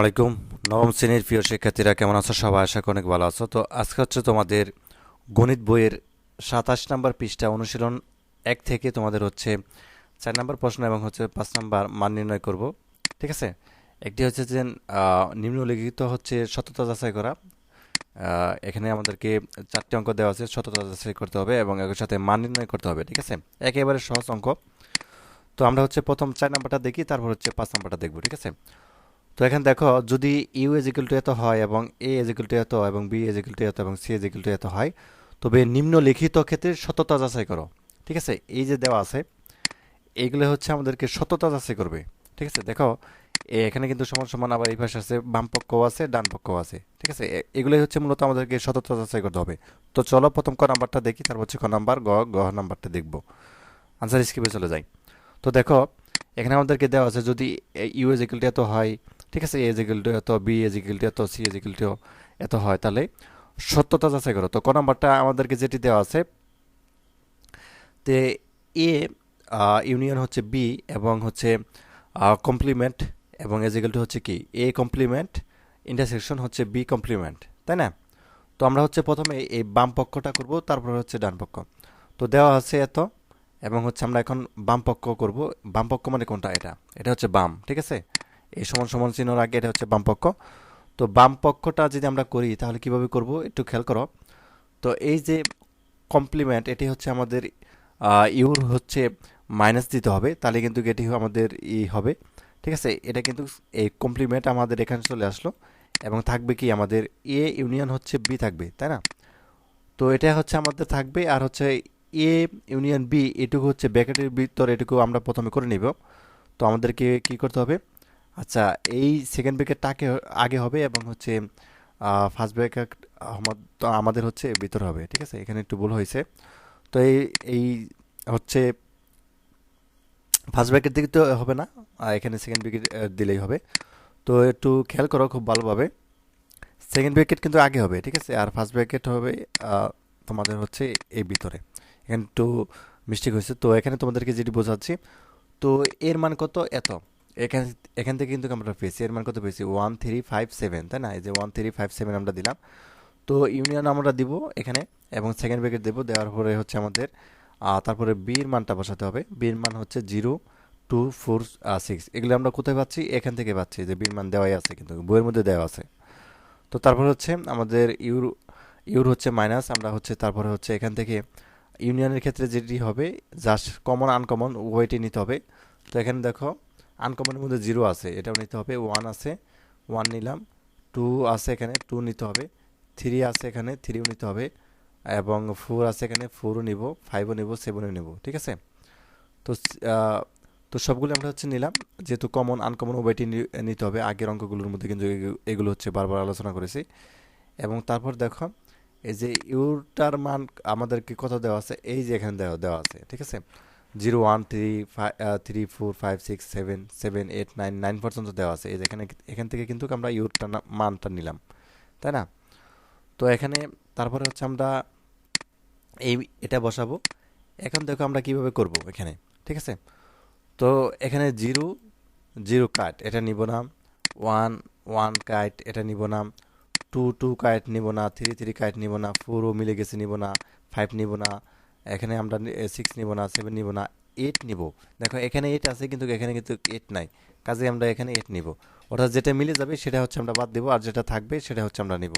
আলাইকুম। নবম শ্রেণির প্রিয় শিক্ষার্থীরা, কেমন আছো? সবাই আশা অনেক ভালো আছো। তো আজকে হচ্ছে তোমাদের গণিত বইয়ের সাতাশ নম্বর পৃষ্ঠা অনুশীলন এক থেকে তোমাদের হচ্ছে চার নম্বর প্রশ্ন এবং হচ্ছে পাঁচ নম্বর মান নির্ণয় করব। ঠিক আছে? একটি হচ্ছে যে নিম্নলিখিত হচ্ছে সততা যাচাই করা। এখানে আমাদেরকে চারটি অঙ্ক দেওয়া আছে সততা যাচাই করতে হবে এবং এর সাথে মান নির্ণয় করতে হবে। ঠিক আছে? একেবারে সহজ অঙ্ক। তো আমরা হচ্ছে প্রথম চার নাম্বারটা দেখি, তারপর হচ্ছে পাঁচ নাম্বারটা দেখব। ঠিক আছে? তো এখানে দেখো, যদি ইউ এজিক্যাল টু এত হয় এবং এ এজিক্যাল টু এত এবং বি এজিক্যাল টু এত এবং সি এজিক্যাল টু এত হয়, তবে নিম্নলিখিত ক্ষেত্রে সততা যাচাই করো। ঠিক আছে? এই যে দেওয়া আছে এইগুলো হচ্ছে আমাদেরকে সততা যাচাই করবে। ঠিক আছে? দেখো এখানে কিন্তু সমান সমান আবার এই পাশে আছে, বাম পক্ষও আছে, ডান পক্ষও আছে। ঠিক আছে? এগুলোই হচ্ছে মূলত আমাদেরকে সততা যাচাই করতে হবে। তো চলো প্রথম ক নাম্বারটা দেখি, তারপর হচ্ছে ক নাম্বার, গ গ নাম্বারটা দেখব। আনসার স্কিপে চলে যাই। তো দেখো এখানে আমাদেরকে দেওয়া আছে যদি ইউ এজিক্যাল টু এত হয়, ঠিক আছে, এ এজিক্যাল টু এত, বি এজিক্যাল টু এত, সি এজিক্যাল টু এত হয়, তাহলে সত্যতা যাচাই করো। তো ক নাম্বারটা আমাদেরকে যেটি দেওয়া আছে, তে এ ইউনিয়ন হচ্ছে বি এবং হচ্ছে কমপ্লিমেন্ট এবং এজিক্যাল টু হচ্ছে কি? এ কমপ্লিমেন্ট ইন্টারসেকশন হচ্ছে বি কমপ্লিমেন্ট তাই না? তো আমরা হচ্ছে প্রথমে এই বাম পক্ষটা করব, তারপর হচ্ছে ডান পক্ষ। তো দেওয়া আছে এত এবং হচ্ছে আমরা এখন বাম পক্ষ করব। বাম পক্ষ মানে কোনটা? এটা। এটা হচ্ছে বাম, ঠিক আছে? এই সমান সমান চিহ্নর আগে এটা হচ্ছে বাম পক্ষ। তো বাম পক্ষটা যদি আমরা করি, তাহলে কীভাবে করব? একটু খেয়াল করো। তো এই যে কমপ্লিমেন্ট এটি হচ্ছে আমাদের ইউর হচ্ছে মাইনাস দিতে হবে। তাহলে কিন্তু এটি আমাদের ই হবে, ঠিক আছে? এটা কিন্তু এই কমপ্লিমেন্ট আমাদের এখানে চলে আসলো এবং থাকবে কি? আমাদের এ ইউনিয়ন হচ্ছে বি থাকবে, তাই না? তো এটা হচ্ছে আমাদের থাকবে আর হচ্ছে এ ইউনিয়ন বি এটুকু হচ্ছে ব্র্যাকেটের ভিতর এটুকু আমরা প্রথমে করে নিব। তো আমাদেরকে কি করতে হবে? আচ্ছা এই সেকেন্ড ব্র্যাকেটটাকে আগে হবে এবং হচ্ছে ফার্স্ট ব্র্যাকেট আমাদের হচ্ছে ভিতর হবে, ঠিক আছে? এখানে একটু ভুল হয়েছে। তো এই এই হচ্ছে ফার্স্ট ব্র্যাকেট দিকে তো হবে না এখানে সেকেন্ড ব্র্যাকেট দিলেই হবে। তো একটু খেয়াল করো খুব ভালোভাবে। সেকেন্ড ব্র্যাকেট কিন্তু আগে হবে, ঠিক আছে? আর ফার্স্ট ব্র্যাকেট হবে তোমাদের হচ্ছে এই ভিতরে। এখানে একটু মিস্টেক হয়েছে। তো এখানে তোমাদেরকে যেটি বোঝাচ্ছি, তো এর মান কত? এত। এখান এখান থেকে কিন্তু আমরা পেয়েছি, এর মান কত পেয়েছি? ওয়ান থ্রি ফাইভ সেভেন, তাই না? এই যে ওয়ান থ্রি ফাইভ সেভেন আমরা দিলাম। তো ইউনিয়ন আমরা দিব এখানে, এবং সেকেন্ড ব্র্যাকেট দেবো, দেওয়ার পরে হচ্ছে আমাদের তারপরে বির মানটা বসাতে হবে। বির মান হচ্ছে জিরো টু ফোর সিক্স। এগুলো আমরা কোথায় পাচ্ছি? এখান থেকে পাচ্ছি, যে বির মান দেওয়াই আছে কিন্তু, বইয়ের মধ্যে দেওয়া আছে। তো তারপর হচ্ছে আমাদের ইউর ইউর হচ্ছে মাইনাস, আমরা হচ্ছে তারপরে হচ্ছে এখান থেকে ইউনিয়নের ক্ষেত্রে যেটি হবে জাস্ট কমন আনকমন ওয়েটি নিতে হবে। তো এখানে দেখো আনকমনের মধ্যে জিরো আছে, এটাও নিতে হবে। ওয়ান আছে ওয়ান নিলাম টু আছে এখানে টু নিতে হবে। থ্রি আছে এখানে থ্রিও নিতে হবে। এবং ফোর আছে এখানে ফোরও নিব ফাইভও নিব সেভেনও নিব, ঠিক আছে? তো তো সবগুলো আমরা হচ্ছে নিলাম। যেহেতু কমন আনকমন নি- নিতে হবে, আগের অঙ্কগুলোর মধ্যে কিন্তু এগুলো হচ্ছে বারবার আলোচনা করেছি। এবং তারপর দেখো এই যে ইউটার মান আমাদেরকে কত দেওয়া আছে? এই যে এখানে দেওয়া দেওয়া আছে, ঠিক আছে? Zero one three five three four five six seven seven eight nine nine পর্যন্ত দেওয়া আছে। এই যে এখানে, এখান থেকে কিন্তু আমরা ইউরটা মানটা নিলাম, তাই না? তো এখানে তারপরে হচ্ছে আমরা এই, এটা বসাবো। এখন দেখো আমরা কীভাবে করব এখানে, ঠিক আছে? তো এখানে জিরো জিরো কাট, এটা নিব না। ওয়ান ওয়ান কাট, এটা নিব না। টু টু কাইট নিব না থ্রি থ্রি কাইট নিব না ফোরও মিলে গেছে নিব না ফাইভ নিব না এখানে আমরা সিক্স নিব না সেভেন নিব না এইট নিব। দেখো এখানে এইট আছে কিন্তু এখানে কিন্তু এইট নাই। কাজে আমরা এখানে এইট নিব। অর্থাৎ যেটা মিলে যাবে সেটা হচ্ছে আমরা বাদ দেবো আর যেটা থাকবে সেটা হচ্ছে আমরা নিব।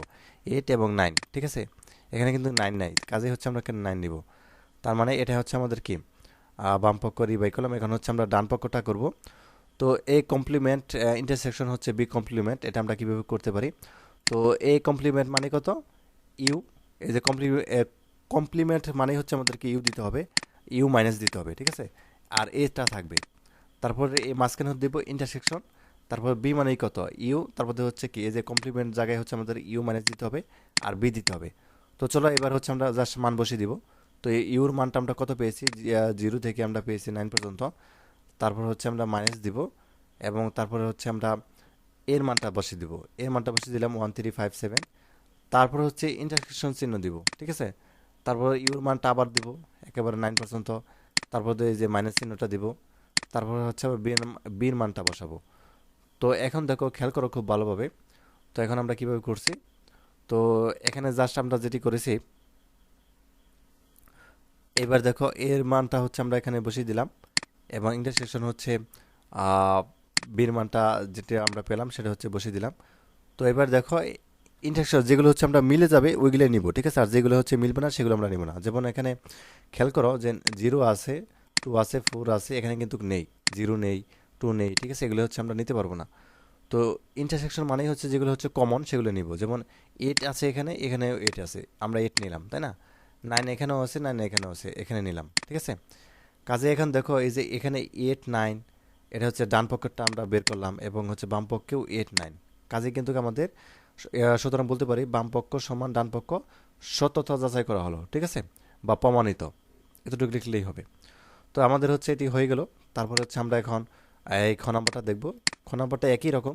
এইট এবং নাইন ঠিক আছে? এখানে কিন্তু নাইন নাই। কাজে হচ্ছে আমরা এখানে নাইন নিব? তার মানে এটা হচ্ছে আমাদের কি? আহ, বাম পক্ষ রিবাই করলাম। এখন হচ্ছে আমরা ডান পক্ষটা করব। তো এ কমপ্লিমেন্ট ইন্টারসেকশন হচ্ছে বি কমপ্লিমেন্ট এটা আমরা কীভাবে করতে পারি? তো এ কমপ্লিমেন্ট মানে কত? ইউ এই যে কমপ্লিমেন্ট কমপ্লিমেন্ট মানে হচ্ছে আমাদেরকে ইউ দিতে হবে ইউ মাইনাস দিতে হবে, ঠিক আছে? আর এটা থাকবে। তারপরে এই মাঝখানে দেবো ইন্টারসেকশন তারপর বি মানেই কত? ইউ তারপরে হচ্ছে কি? এই যে কমপ্লিমেন্ট জায়গায় হচ্ছে আমাদের ইউ মাইনাস দিতে হবে আর বি দিতে হবে। তো চলো এবার হচ্ছে আমরা জাস্ট মান বসিয়ে দিব। তো এই ইউর মানটা আমরা কত পেয়েছি? জিরো থেকে আমরা পেয়েছি নাইন পর্যন্ত। তারপর হচ্ছে আমরা মাইনাস দিব এবং তারপরে হচ্ছে আমরা এর মানটা বসিয়ে দিব। এর মানটা বসিয়ে দিলাম ওয়ান থ্রি ফাইভ সেভেন তারপর হচ্ছে ইন্টারসেকশন চিহ্ন দিব, ঠিক আছে? তারপর ইউর মানটা আবার দিব, একেবারে নাইন পর্যন্ত তারপর এই যে মাইনাস চিহ্নটা দিব, তারপর হচ্ছে বির বির মানটা বসাবো। তো এখন দেখো, খেয়াল করো খুব ভালোভাবে। তো এখন আমরা কীভাবে করছি? তো এখানে জাস্ট আমরা যেটি করেছি, এবার দেখো এর মানটা হচ্ছে আমরা এখানে বসিয়ে দিলাম। এবং ইন্টারসেকশন হচ্ছে বির মানটা যেটা আমরা পেলাম, সেটা হচ্ছে বসিয়ে দিলাম। তো এবার দেখো ইন্টারসেকশন যেগুলো হচ্ছে আমরা মিলে যাবে ওইগুলো নিব, ঠিক আছে? আর যেগুলো হচ্ছে মিলবে না, সেগুলো আমরা নিব না। যেমন এখানে খেয়াল করো যে জিরো আছে টু আছে ফোর আছে, এখানে কিন্তু নেই। জিরো নেই টু নেই, ঠিক আছে? এগুলো হচ্ছে আমরা নিতে পারব না। তো ইন্টারসেকশন মানেই হচ্ছে যেগুলো হচ্ছে কমন সেগুলো নিব। যেমন এইট আছে এখানে এখানে এইট আছে। আমরা এইট নিলাম, তাই না? নাইন এখানেও আছে নাইন এখানেও আছে, এখানে নিলাম, ঠিক আছে? কাজে এখন দেখো, এই যে এখানে এইট নাইন এটা হচ্ছে ডান পক্ষেরটা আমরা বের করলাম এবং হচ্ছে বাম পক্ষেও এইট নাইন কাজে কিন্তু আমাদের সুতরাং বলতে পারি বাম পক্ষ সমান ডান পক্ষ সত্যতা যাচাই করা হলো, ঠিক আছে? বা প্রমাণিত, এতটুকু লিখলেই হবে। তো আমাদের হচ্ছে এটি হয়ে গেল। তারপরে হচ্ছে আমরা এখন, এই খ নাম্বারটা দেখব। খ নাম্বারটা একই রকম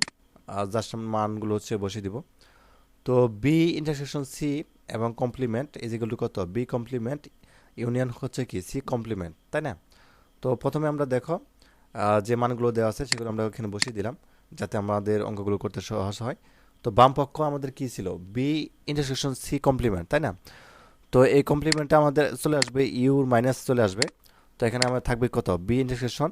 জাস্ট মানগুলো হচ্ছে বসিয়ে দিব। তো বি ইন্টারসেকশন সি এবং কমপ্লিমেন্ট এই যেগুলো কত? বি কমপ্লিমেন্ট ইউনিয়ন হচ্ছে কি? সি কমপ্লিমেন্ট তাই না? তো প্রথমে আমরা দেখো যে মানগুলো দেওয়া আছে সেগুলো আমরা ওখানে বসিয়ে দিলাম, যাতে আমাদের অঙ্কগুলো করতে সহজ হয়। তো বাম পক্ষ আমাদের কি ছিল? বি ইন্টারসেকশন সি কমপ্লিমেন্ট তাই না? তো এই কমপ্লিমেন্টটা আমাদের চলে আসবে ইউর মাইনাস চলে আসবে। তো এখানে আমাদের থাকবে কত? বি ইন্টারসেকশন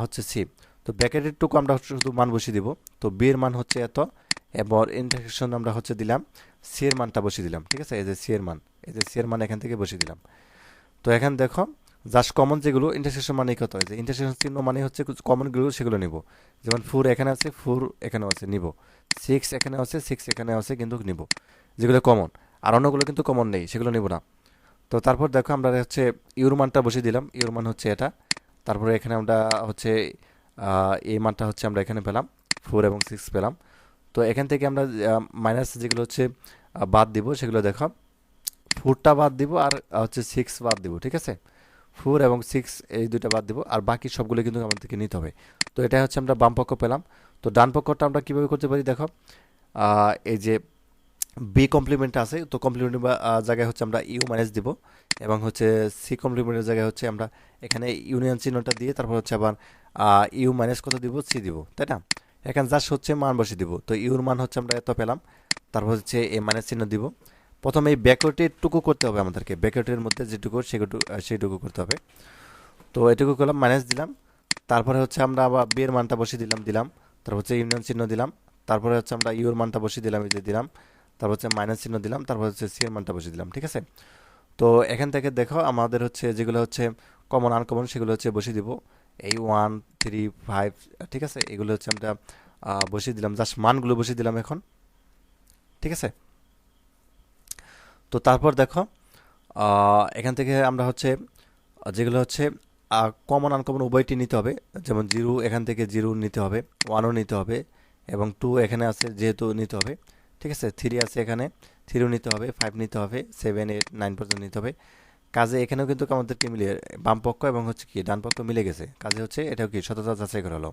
হচ্ছে সি তো ব্যাকেটের টুকু আমরা শুধু মান বসিয়ে দিব। তো বি এর মান হচ্ছে এত এবার ইন্টারসেকশন আমরা হচ্ছে দিলাম সি এর মানটা বসিয়ে দিলাম, ঠিক আছে? এই যে সি এর মান, এই যে সি এর মান এখান থেকে বসিয়ে দিলাম। তো এখান দেখো জাস্ট কমন যেগুলো ইন্টারসেকশন মানে কত? হয় যে ইন্টারসেকশন চিহ্ন মানে হচ্ছে কমনগুলো সেগুলো নিব। যেমন ফোর এখানে আছে ফোর এখানেও আছে, নিব। সিক্স এখানে আছে সিক্স এখানে আছে, কিন্তু নিব। যেগুলো কমন আর অন্যগুলো কিন্তু কমন নেই, সেগুলো নিব না। তো তারপর দেখো আমরা হচ্ছে ইউর মানটা বসিয়ে দিলাম। ইউর মান হচ্ছে এটা। তারপরে এখানে আমরা হচ্ছে এই মানটা হচ্ছে আমরা এখানে পেলাম। ফোর এবং সিক্স পেলাম। তো এখান থেকে আমরা মাইনাস যেগুলো হচ্ছে বাদ দিব, সেগুলো দেখো। ফোরটা বাদ দিব আর হচ্ছে সিক্স বাদ দিব, ঠিক আছে? ফোর এবং সিক্স এই দুইটা বাদ দিব, আর বাকি সবগুলো কিন্তু আমাদেরকে নিতে হবে। তো এটা হচ্ছে আমরা বাম পক্ষ পেলাম। তো ডান পক্ষটা আমরা কীভাবে করতে পারি দেখো এই যে বি কমপ্লিমেন্ট আছে, তো কমপ্লিমেন্ট জায়গায় হচ্ছে আমরা ইউ মাইনাস দিব, এবং হচ্ছে সি কমপ্লিমেন্টের জায়গায় হচ্ছে আমরা এখানে ইউনিয়ন চিহ্নটা দিয়ে তারপর হচ্ছে আবার ইউ মাইনাস কত দিব? সি দিব, তাই না? এখানে জাস্ট হচ্ছে মান বসে দিব, তো ইউর মান হচ্ছে আমরা এত পেলাম, তারপর হচ্ছে এ মাইনাস চিহ্ন দিব। প্রথমে এই ব্যাকওয়ার্ডের টুকু করতে হবে আমাদেরকে। ব্যাকওয়ার্ডের মধ্যে যেটুকু সেটুকু সেইটুকু করতে হবে। তো এটুকু করলাম মাইনাস দিলাম। তারপরে হচ্ছে আমরা আবার বিয়ের মানটা বসিয়ে দিলাম দিলাম। তারপর হচ্ছে ইউনিয়ন চিহ্ন দিলাম। তারপরে হচ্ছে আমরা ইউর মানটা বসিয়ে দিলাম যে দিলাম। তারপর হচ্ছে মাইনাস চিহ্ন দিলাম, তারপর হচ্ছে সি এর মানটা বসিয়ে দিলাম, ঠিক আছে? তো এখান থেকে দেখো আমাদের হচ্ছে যেগুলো হচ্ছে কমন আনকমন সেগুলো হচ্ছে বসিয়ে দিব। এই ওয়ান থ্রি ফাইভ ঠিক আছে? এগুলো হচ্ছে আমরা বসিয়ে দিলাম। জাস্ট মানগুলো বসিয়ে দিলাম এখন, ঠিক আছে? তো তারপর দেখো এখান থেকে আমরা হচ্ছে, যেগুলো হচ্ছে কমন আনকমন উভয়টি নিতে হবে। যেমন জিরো এখান থেকে জিরো নিতে হবে, ওয়ানও নিতে হবে, এবং টু এখানে আছে যেহেতু নিতে হবে, ঠিক আছে? থ্রি আছে এখানে, থ্রিও নিতে হবে, ফাইভ নিতে হবে, সেভেন, এইট, নাইন পর্যন্ত নিতে হবে। কাজে এখানেও কিন্তু আমাদেরকে মিলিয়ে, বাম পক্ষ এবং হচ্ছে কি, ডান পক্ষ মিলে গেছে। কাজে হচ্ছে এটাও কি, সততা যাচাই করা হলো।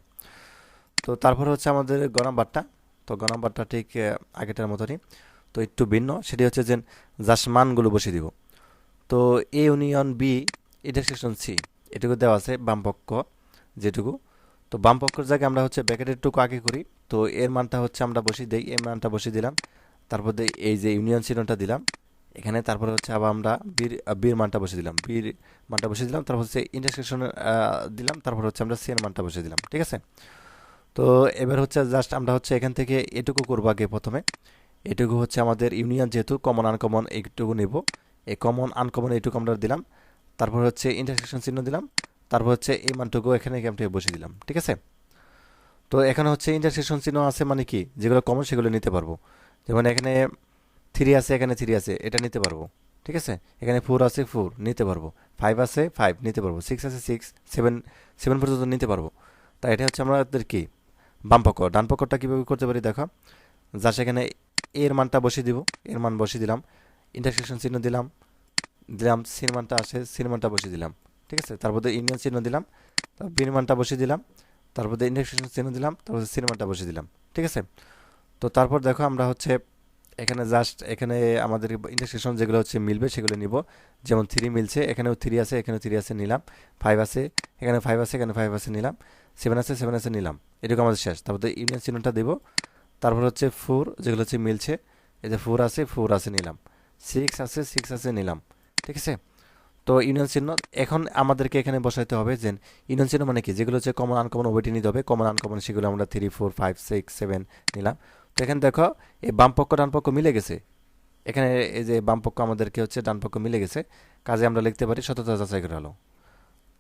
তো তারপর হচ্ছে আমাদের গ নাম্বারটা। তো গ নাম্বারটা ঠিক আগেটার মতনই। তো একটু ভিন্ন, সেটি হচ্ছে যে জাস্ট মানগুলো বসিয়ে দিব। তো A union B intersection C এটুকু দেওয়া আছে বামপক্ষ যেটুকু। তো বামপক্ষের জায়গায় আমরা হচ্ছে ব্যাকেটের টুকু আগে করি। তো এর মানটা হচ্ছে আমরা বসিয়ে দিই এই মানটা বসিয়ে দিলাম। তারপর এই যে ইউনিয়ন চিহ্নটা দিলাম, এখানে তারপরে হচ্ছে আবার আমরা বীর বীর মানটা বসে দিলাম। বীর মানটা বসে দিলাম, তারপর হচ্ছে ইন্টারসেকশন দিলাম, তারপর হচ্ছে আমরা সিএর মানটা বসে দিলাম, ঠিক আছে? তো এবার হচ্ছে জাস্ট আমরা হচ্ছে এখান থেকে এটুকু করব আগে প্রথমে। এটুকু হচ্ছে আমাদের ইউনিয়ন যেহেতু কমন আনকমন এইটুকু নেব। এই কমন আনকমন এইটুকু আমরা দিলাম। তারপর হচ্ছে ইন্টারসেকশন চিহ্ন দিলাম। তারপর হচ্ছে এই মানটুকু এখানে আমরা বসে দিলাম, ঠিক আছে? তো এখানে হচ্ছে ইন্টারসেকশন চিহ্ন আছে মানে কি? যেগুলো কমন সেগুলো নিতে পারব। যেমন এখানে থ্রি আছে, এখানে থ্রি আছে, এটা নিতে পারব, ঠিক আছে? এখানে ফোর আছে ফোর নিতে পারব। ফাইভ আছে ফাইভ নিতে পারব। সিক্স আছে সিক্স সেভেন সেভেন পর্যন্ত নিতে পারব। তাই এটা হচ্ছে আমাদের কি? বাম পক্ষ। ডান পক্ষটা কীভাবে করতে পারি, দেখো? যা সেখানে এর মানটা বসিয়ে দিব, এর মান বসিয়ে দিলাম ইন্টারসেকশন চিহ্ন দিলাম দিলাম সির মানটা আসে সির মানটা বসিয়ে দিলাম, ঠিক আছে? তারপর ইন্ডিয়ান চিহ্ন দিলাম তারপর বির মানটা বসিয়ে দিলাম তারপর ইন্টারসেকশন চিহ্ন দিলাম তারপর সির মানটা বসিয়ে দিলাম, ঠিক আছে? তো তারপর দেখো আমরা হচ্ছে এখানে জাস্ট এখানে আমাদের ইন্টারসেকশন যেগুলো হচ্ছে মিলবে সেগুলো নিব, যেমন থ্রি মিলছে, এখানেও থ্রি আছে, এখানেও থ্রি আছে নিলাম ফাইভ আছে, এখানে ফাইভ আছে, এখানে ফাইভ আছে নিলাম সেভেন আছে সেভেন আছে নিলাম এটুকু আমাদের শেষ। তারপর ইউনিয়ন চিহ্নটা দেবো তারপর হচ্ছে ফোর যেগুলো হচ্ছে মিলছে, এই যে ফোর আছে ফোর আছে নিলাম। সিক্স আছে সিক্স আছে নিলাম, ঠিক আছে? তো ইউনিয়ন চিহ্ন, এখন আমাদেরকে এখানে বসাইতে হবে যে ইউনিয়ন চিহ্ন মানে কি? যেগুলো হচ্ছে কমন আনকমন ওয়েটি নিতে হবে। কমন আনকমন সেগুলো আমরা three four five six seven নিলাম। তো এখানে দেখো, এই বামপক্ষ ডানপক্ষ মিলে গেছে। এখানে এই যে বামপক্ষ আমাদেরকে হচ্ছে ডানপক্ষ মিলে গেছে। কাজে আমরা লিখতে পারি সততা যাচাই করে হলো।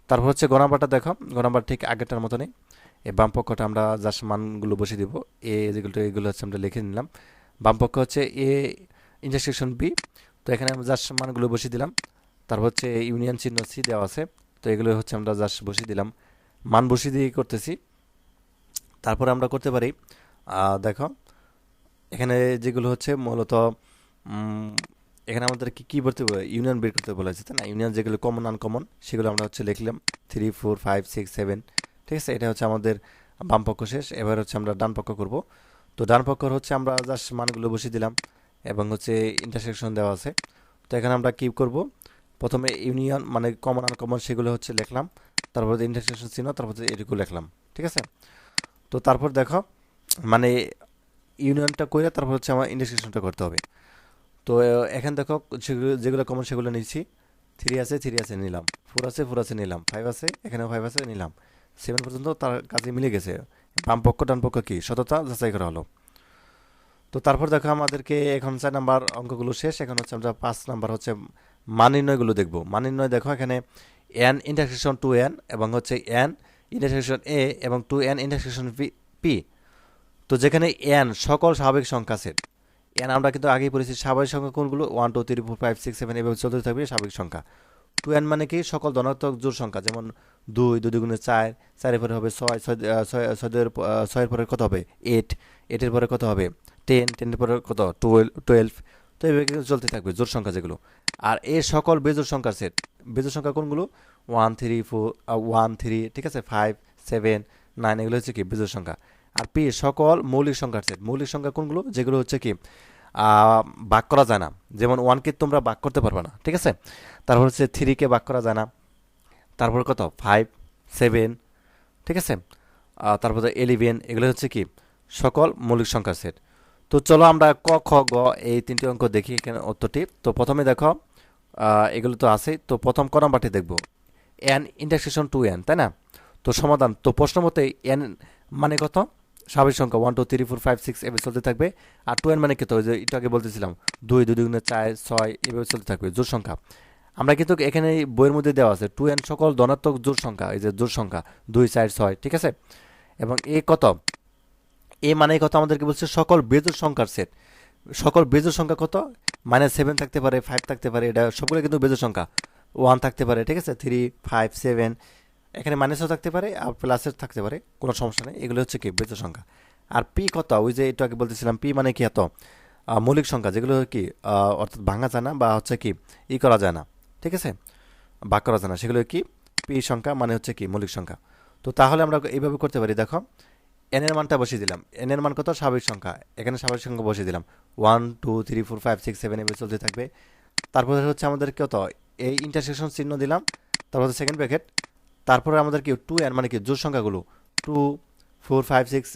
তারপর হচ্ছে গ নাম্বারটা দেখো। গ নাম্বার ঠিক আগেরটার মতনই। এই বাম পক্ষটা আমরা জাস্ট মানগুলো বসিয়ে দিব। এ যেগুলো এগুলো হচ্ছে আমরা লিখে নিলাম। বাম পক্ষ হচ্ছে এ ইন্টারসেকশন বি তো এখানে আমরা জাস্ট মানগুলো বসিয়ে দিলাম। তারপর হচ্ছে ইউনিয়ন চিহ্ন সি দেওয়া আছে, তো এগুলো হচ্ছে আমরা জাস্ট বসিয়ে দিলাম। মান বসিয়ে দিয়ে করতেছি। তারপরে আমরা করতে পারি দেখো, এখানে যেগুলো হচ্ছে মূলত এখানে আমাদের কি কী বলতে ইউনিয়ন বের করতে বলেছে, তাই না? ইউনিয়ন যেগুলো কমন আনকমন সেগুলো আমরা হচ্ছে লিখলাম। Three four five six seven ঠিক আছে? এটা হচ্ছে আমাদের বাম পক্ষ শেষ। এবার হচ্ছে আমরা ডান পক্ষ করব। তো ডান পক্ষ হচ্ছে আমরা জাস্ট মানগুলো বসিয়ে দিলাম এবং হচ্ছে ইন্টারসেকশন দেওয়া আছে। তো এখানে আমরা কী করব। প্রথমে ইউনিয়ন মানে কমন আনকমন সেগুলো হচ্ছে লিখলাম। তারপর ইন্টারসেকশন চিহ্ন তারপর এটুকু লিখলাম। ঠিক আছে? তো তারপর দেখো মানে ইউনিয়নটা করে তারপর হচ্ছে আমার ইন্টারসেকশনটা করতে হবে। তো এখানে দেখো যেগুলো কমন সেগুলো নিচ্ছি। থ্রি আছে থ্রি আছে নিলাম। ফোর আছে ফোর আছে নিলাম। ফাইভ আছে এখানে ফাইভ আছে, নিলাম। সেভেন পর্যন্ত তার কাজে মিলে গেছে। বাম পক্ষ ডান পক্ষ কি? সততা যাচাই করা হলো। তো তারপর দেখো আমাদেরকে এখন চার নাম্বার অঙ্কগুলো শেষ। এখন হচ্ছে আমরা পাঁচ নাম্বার হচ্ছে মান দেখব। নির্ণয় দেখো এখানে এন ইন্টারসেকশন টু এন এবং হচ্ছে এন ইন্টারসেকশন এ এবং টু এন ইন্টারসেকশন পি তো যেখানে এন সকল স্বাভাবিক সংখ্যা সেট এন আমরা কিন্তু আগেই পড়েছি, স্বাভাবিক সংখ্যা কোনগুলো? One two three four five six seven এভাবে চলতে থাকবে স্বাভাবিক সংখ্যা। টু এন মানে কি? সকল ধনাত্মক জোর সংখ্যা, যেমন দুই দুই দুগুণে চার, চারের পরে হবে ছয় ছয় ছয়ের ছয়ের পরে কত হবে? এইট এইটের পরে কত হবে? টেন টেনের পরে কত? টুয়েলভ টুয়েলভ তো এভাবে কিন্তু চলতে থাকবে জোর সংখ্যা যেগুলো। আর এ সকল বেজোর সংখ্যার সেট বেজোর সংখ্যা কোনগুলো? One three four one three ঠিক আছে? ফাইভ সেভেন নাইন এগুলো হচ্ছে কি? বেজোর সংখ্যা। আর পি, সকল মৌলিক সংখ্যার সেট। মৌলিক সংখ্যা কোনগুলো? যেগুলো হচ্ছে কি? বাক করা যায় না। যেমন ওয়ানকে তোমরা বাক করতে পারবে না, ঠিক আছে? তারপর হচ্ছে থ্রিকে বাক করা যায় না। তারপর কত? ফাইভ সেভেন ঠিক আছে? তারপর এলিভেন এগুলো হচ্ছে কি? সকল মৌলিক সংখ্যার সেট তো চলো আমরা ক, খ, গ, এই তিনটি অঙ্ক দেখি এখানে উত্তরটি। তো প্রথমে দেখো এগুলো তো আছেই। তো প্রথম ক নাম্বারটি দেখব। এন ইন্টারসেকশন টু এন তাই না? তো সমাধান, তো প্রশ্ন মতে এন মানে কত? স্বাভাবিক সংখ্যা one two three four five six এভাবে চলতে থাকবে। আর টু এন মানে কত যে একটু আগে বলতেছিলাম, দুই দুই দুগুণে চার, ছয়, এভাবে চলতে থাকবে জোর সংখ্যা। আমরা কিন্তু এখানে বইয়ের মধ্যে দেওয়া আছে টু এন সকল ধনাত্মক জোর সংখ্যা, এই যে জোর সংখ্যা, দুই, চার, ছয়, ঠিক আছে? এবং এ কত? এ মানে কত আমাদেরকে বলছে, সকল বেজোর সংখ্যার সেট সকল বেজোর সংখ্যা কত? মাইনাস সেভেন থাকতে পারে ফাইভ থাকতে পারে, এটা সবগুলো কিন্তু বেজোর সংখ্যা। ওয়ান থাকতে পারে, ঠিক আছে? থ্রি ফাইভ সেভেন এখানে মাইনাসও থাকতে পারে আর প্লাসের থাকতে পারে, কোনো সমস্যা নেই। এগুলো হচ্ছে কি বেজোর সংখ্যা। আর পি কত? ওই যে একটু আগে বলতেছিলাম, পি মানে কি এত? মৌলিক সংখ্যা, যেগুলো কি অর্থাৎ ভাঙা যায় না বা হচ্ছে কি, ই করা যায় না। ঠিক আছে? ভাগ করা যায় না। সেগুলো কি? পি সংখ্যা মানে হচ্ছে কি, মৌলিক সংখ্যা। তো তাহলে আমরা এইভাবে করতে পারি। দেখো এন এর মানটা বসিয়ে দিলাম। এন এর মান কত? স্বাভাবিক সংখ্যা। এখানে স্বাভাবিক সংখ্যা বসিয়ে দিলাম। One two three four five six seven এভাবে চলতে থাকবে। তারপরে হচ্ছে আমাদের কত? এই ইন্টারসেকশন চিহ্ন দিলাম। তারপর হচ্ছে সেকেন্ড ব্র্যাকেট তারপরে আমাদের কি টু এন মানে কি জোর সংখ্যাগুলো two four five six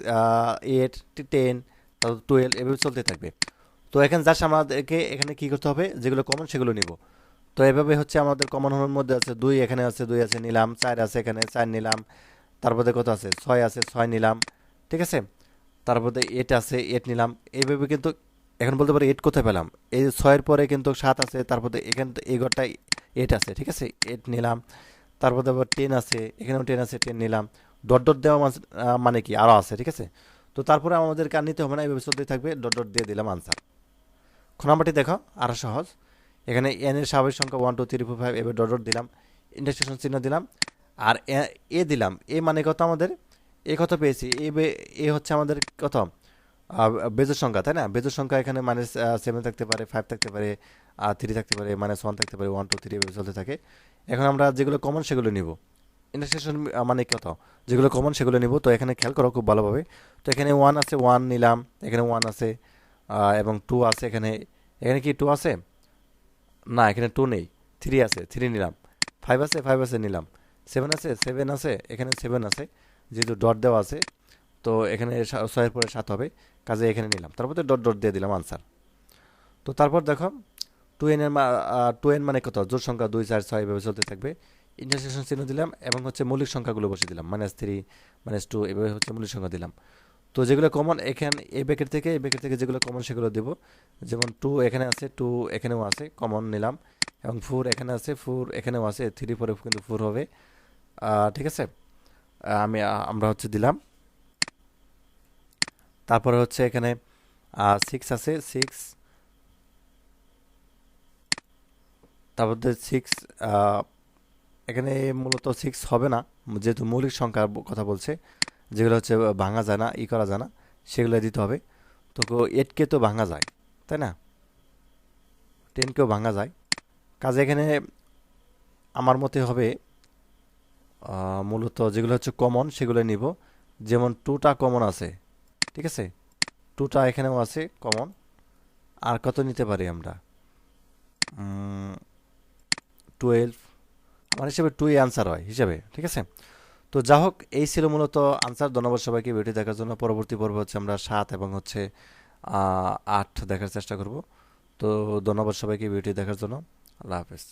eight ten তারপর টুয়েলভ এভাবে চলতে থাকবে। তো এখানে জাস্ট আমাদেরকে এখানে কি করতে হবে? যেগুলো কমন সেগুলো নিব। তো এভাবে হচ্ছে আমাদের কমন হওয়ার মধ্যে আছে দুই, এখানে আছে দুই, আছে নিলাম, চার আছে এখানে চার নিলাম তারপরে কত আছে? ছয় আছে, ছয় নিলাম, ঠিক আছে? তারপরে এইট আছে এইট নিলাম। এইভাবে কিন্তু এখন বলতে পারি এইট কোথায় পেলাম? এই ছয়ের পরে কিন্তু সাত আছে তারপরে এখানে এই ঘরটায় এইট আছে, ঠিক আছে? এইট নিলাম। তারপরে আবার টেন আছে, এখানেও টেন আছে টেন নিলাম। ডট ডট দেওয়া মানে কি আরও আছে, ঠিক আছে? তো তারপরে আমাদের কার নিতে হবে না এইভাবে চলতে থাকবে, ডট ডট দিয়ে দিলাম আনসার খ নাম্বারটি দেখো আরও সহজ। এখানে এন এর স্বাভাবিক সংখ্যা one two three four five এবার ডট ডট দিলাম ইন্টারসেকশন চিহ্ন দিলাম, আর এ দিলাম। এ মানে কত আমাদের? এ কত পেয়েছি? এ এ হচ্ছে আমাদের কত? বেজোর সংখ্যা, তাই না? বেজোর সংখ্যা এখানে মাইনাস সেভেন থাকতে পারে ফাইভ থাকতে পারে থ্রি থাকতে পারে মাইনাস ওয়ান থাকতে পারে ওয়ান টু থ্রি এভাবে চলতে থাকে। এখন আমরা যেগুলো কমন সেগুলো নিব। ইন্টারসেকশন মানে কত যেগুলো কমন সেগুলো নিব। তো এখানে খেয়াল করো খুব ভালোভাবে। তো এখানে ওয়ান আছে ওয়ান নিলাম, এখানে ওয়ান আছে এবং টু আছে এখানে। এখানে কি টু আছে? না, এখানে টু নেই। থ্রি আছে থ্রি নিলাম। ফাইভ আছে ফাইভ আছে, নিলাম। সেভেন আছে সেভেন আছে, এখানে সেভেন আছে, যেহেতু ডট দেওয়া আছে, তো এখানে ছয়ের পরে সাত হবে। কাজে এখানে নিলাম। তারপর তো ডট ডট দিয়ে দিলাম আনসার তো তারপর দেখো টু এন এর টু এন মানে কত? জোর সংখ্যা দুই, চার, ছয় এভাবে চলতে থাকবে। ইন্টারসেকশন চিহ্ন দিলাম এবং হচ্ছে মৌলিক সংখ্যাগুলো বসে দিলাম। মাইনাস থ্রি মাইনাস টু এভাবে হচ্ছে মৌলিক সংখ্যা দিলাম। তো যেগুলো কমন এখানে, এই ব্যাকেট থেকে, এই ব্যাকেট থেকে যেগুলো কমন সেগুলো দেবো। যেমন টু এখানে আছে টু এখানেও আছে কমন নিলাম। এবং ফোর এখানে আছে ফোর এখানেও আছে থ্রি পরে কিন্তু ফোর হবে। ঠিক আছে? আমি আমরা হচ্ছে দিলাম। তারপরে হচ্ছে এখানে সিক্স আছে সিক্স তারপর সিক্স এখানে মূলত সিক্স হবে না, যেহেতু মৌলিক সংখ্যার কথা বলছে, যেগুলো হচ্ছে ভাঙা যায় না, ই করা যায় না, সেগুলো দিতে হবে। তো এইটকে তো ভাঙা যায়, তাই না? টেনকেও ভাঙা যায়। কাজে এখানে আমার মতে হবে মূলত যেগুলো হচ্ছে কমন সেগুলো নিব। যেমন টুটা কমন আছে, ঠিক আছে? টুটা এখানেও আছে কমন আর কত নিতে পারি আমরা? টুয়েলভ আমার হিসেবে টুই অ্যান্সার হয়, হিসাবে, ঠিক আছে? তো যা হোক, এই ছিল মূলত আনসার ধন্যবাদ সবাইকে ভিডিও দেখার জন্য। পরবর্তী পর্ব হচ্ছে আমরা সাত এবং হচ্ছে আট দেখার চেষ্টা করব। তো ধন্যবাদ সবাইকে ভিডিও দেখার জন্য। আল্লাহ হাফেজ।